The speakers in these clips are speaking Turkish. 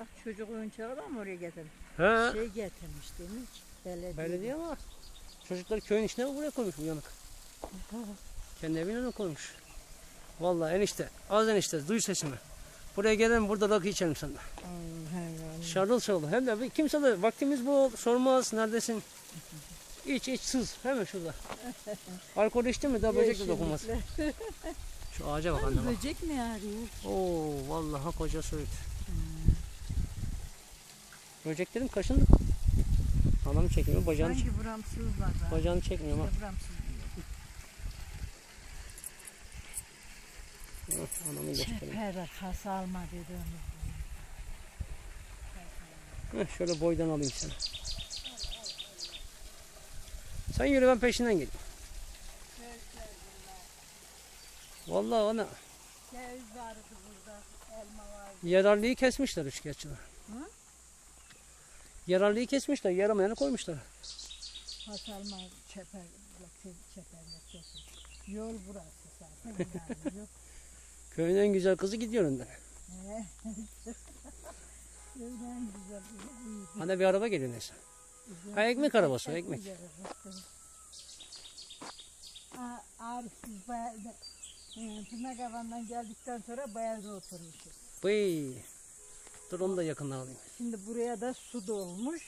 Bak çocuk oyuncağı da mı oraya getirmiş? He. Şey getirmiş demek. Belediye. Belediye var. Çocuklar köyün içine mi buraya koymuş uyanık? Kendi evine önüne koymuş. Vallahi enişte, az enişte duy sesimi. Buraya gelelim burada rakı içelim senden. Şarıl şarıl. Hem de kimse de vaktimiz bu sormaz neredesin. İç iç sız hemen şurada. Alkol içtin mi daha böcek de dokunmaz. Şu ağaca bak anne bak. Böcek mi arıyor? Oo vallahi koca söğüt. Böceklerim kaşındı. Anamı çekmiyor bacağını, çek- Hangi buramsız var? da? bacağını çekmiyor ama. İşte buramsız. Hah, Anamı göstereyim. Çeper kasa alma dedi onu. Heh, şöyle boydan alayım seni. Sen yürü ben peşinden geleyim. Vallahi ana Ceviz vardı burada. Elma vardı. yararlıyı kesmişler üçkağıtçılar. Hı? Yararlıyı kesmişler, yaramayanı koymuşlar. Kasa alma çeper. Çeper çeper. Yol burası zaten. Yani. Köyün en güzel kızı gidiyor önden. Hani bir araba geliyor neyse. Ha ekmek arabası ekmek. Biz bayağı, e, Tırnak Havan'dan geldikten sonra bayağı da oturmuşuz. Bıy. Dur onu da yakından alayım. Şimdi buraya da su dolmuş.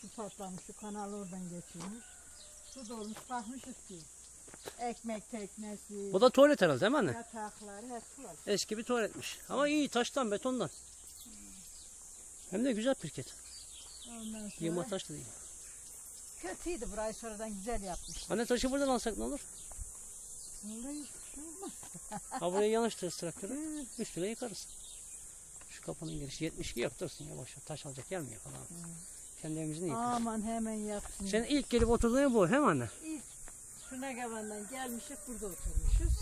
Su patlamış, şu kanal oradan geçiyormuş. Su dolmuş, bakmışız ki. Ekmek teknesi, Bu da tuvalet herhalde değil mi anne? yataklar hep var. Eski bir tuvaletmiş. Ama iyi taştan betondan. Hem de güzel pirket. Ondan sonra Yığma taş da değil. kötüydü burayı sonradan güzel yapmış. Anne taşı buradan alsak ne olur? Vallahi hiçbir şey olmaz. Ha buraya yanaştırırız traktörü. Üstüne yıkarız. Kapının girişi 72 yaptırsın yavaş. Taş alacak gelmiyor falan. Kendi evimizin. Aman hemen yapsın. Sen ilk gelip oturduğun bu hem anne? İlk Tırnak Havan'dan gelmişiz, burada oturmuşuz.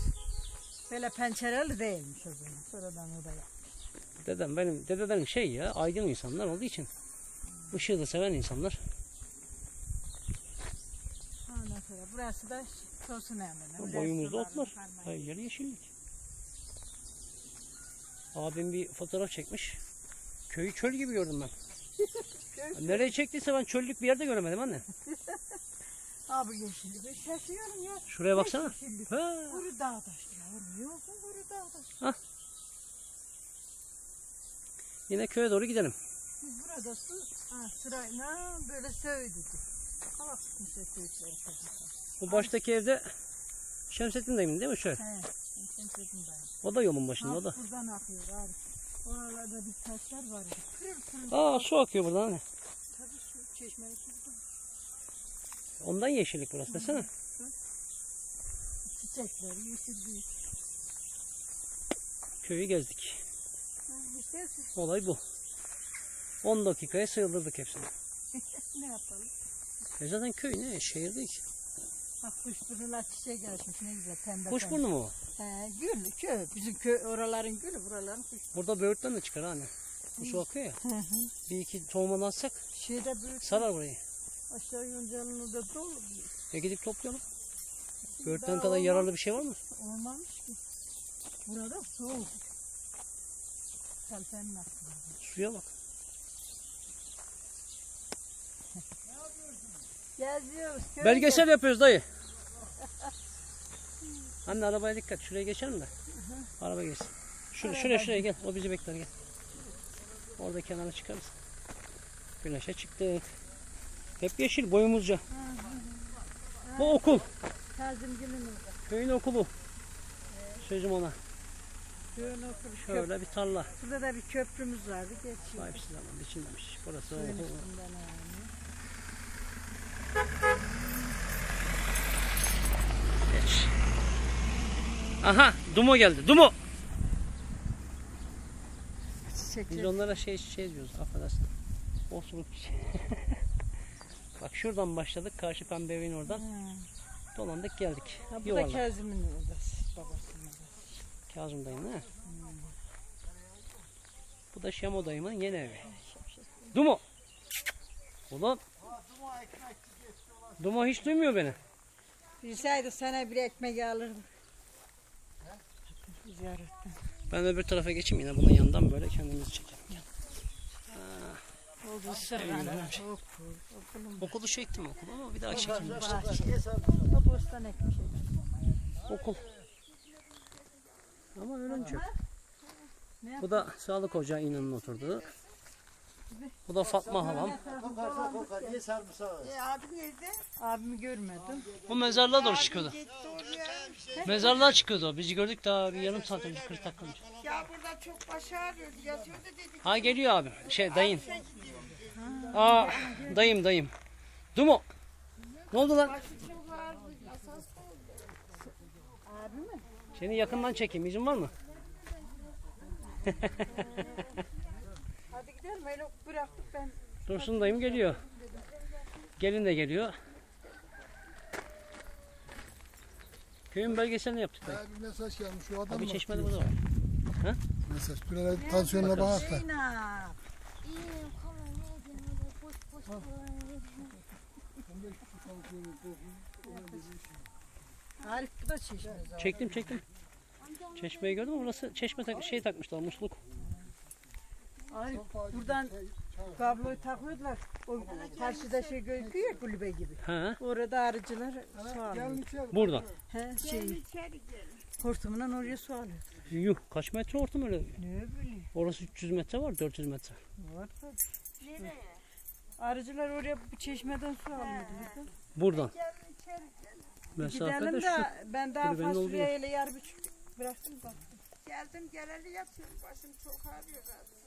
Böyle pencereli değilmiş o zaman. Sonradan o da yapmış. Dedem benim dedelerim şey ya aydın insanlar olduğu için. Işığı da seven insanlar. Ondan sonra burası da tosun hemen. Bu boyumuzda otlar. Her yeri yeşillik. Abim bir fotoğraf çekmiş. Köyü çöl gibi gördüm ben. Nereye çektiyse ben çöllük bir yerde göremedim anne. Abi yeşillik. Şaşıyorum ya. Şuraya baksana. Yeşillik. Ha. Kuru dağ taşı ya. Niye olsun kuru dağ taşı? Yine köye doğru gidelim. Biz burada su ha, sırayla böyle söğüdük. Hava kazıklar. Bu baştaki evde Şemsettin dayımın değil mi şöyle? He. Sen. O da yolun başında o da. Buradan akıyor abi. Oralarda bir taşlar var. Pırıl pırıl. Aa su akıyor buradan anne. Tabii su çeşmeyi su. Ondan yeşillik burası desene. Çiçekler yeşillik. Köyü gezdik. İşte Olay bu. 10 dakikaya sığdırdık hepsini. ne yapalım? E zaten köy ne? Şehir değil ki. Bak kuşburnular çiçek açmış ne güzel pembe Kuş pembe. burnu mu? He, gül, köy. Bizim köy oraların gülü, buraların kuş. Burada böğürtlen de çıkar anne. Bu su akıyor ya. Hı hı. Bir iki tohumunu atsak Şeyde büyük sarar burayı. aşağı yoncanın da dolu. E gidip toplayalım. Böğürtlen kadar olmaz. yararlı bir şey var mı? Olmamış ki. Burada soğuk. Aklında. Suya bak. Geziyoruz. köy Belgesel yapıyoruz dayı. Anne arabaya dikkat. Şuraya geçelim de. Araba geçsin. Şuraya, şuraya şuraya gel. O bizi bekler gel. Orada kenara çıkarız. Güneşe çıktık. Hep yeşil boyumuzca. Bu okul. gez- orada. Köyün okulu. Sözüm ona. Köyün okulu. Köp- Şöyle bir tarla. Burada da bir köprümüz vardı. Geçiyor. Sahipsiz zaman biçilmemiş. Burası Suyun okul. Geç. Aha Dumo geldi. Dumo. Biz Çiçekler. onlara şey şey diyoruz affedersin. Osuruk. Bak şuradan başladık. Karşı pembe evin oradan. Ha. Dolandık geldik. Ha, bu da Yuvarlak. Kazım'ın odası. Babasının odası. Kazım dayının he. Bu da Şemo dayımın yeni evi. Dumo. Ulan. Dumo hiç duymuyor beni. Bilseydik sana bir ekmek alırdım. Ziyaretten. Ben öbür tarafa geçeyim yine bunun yanından böyle kendimizi çekelim. Gel. Okul, okulun Okulu çektim okulu ama bir daha çekeyim. bahçe. O bostan ekmiş. Okul. Ama yok. Ne Bu da sağlık ocağı inanın oturduğu. Bu da Fatma halam. Kokarsa kokar. Ye sarımsağı. E, abi nerede? Abimi görmedim. Bu mezarlığa doğru çıkıyordu. Mezarlığa çıkıyordu o. Bizi gördük daha bir yarım saat önce 40 dakika önce. Ya burada çok baş ağrıyordu. Yatıyordu dedik. Ha geliyor abi. Şey dayın. Aa dayım dayım. Dumo. Ne oldu lan? Abi mi? Seni yakından çekeyim. İzin var mı? Hadi gidelim. Öyle bıraktık ben. Dursun dayım geliyor. Gelin de geliyor. Köyün belgeselini yaptık. dayı. Ya bir mesaj gelmiş. Şu adam Abi mı? çeşmede bu da var. Mesaj. Ara tansiyonuna bak da. Zeynep. İyiyim, ne öyle boş boş edeyim. Arif bu da çeşme zaten. Çektim çektim. Çeşmeyi gördün mü? Burası çeşme tak- şey takmışlar musluk. Arif buradan kabloyu takıyorlar. O karşıda şey gözüküyor ya kulübe gibi. Ha, Orada arıcılar su alıyor. içeri. burada. He şey hortumundan oraya su alıyor. Yuh kaç metre hortum öyle? Ne bileyim. Orası 300 metre var 400 metre. Var tabii. Arıcılar oraya bir çeşmeden su alıyor. burada. Buradan. Gel içeri gel. Mesafede Gidelim şu. de ben daha kulübenin olduğu yer. fasulyeyle yer buçuk bıraktım bak. Geldim geleli yatıyorum. Başım çok ağrıyor. rahatsızım.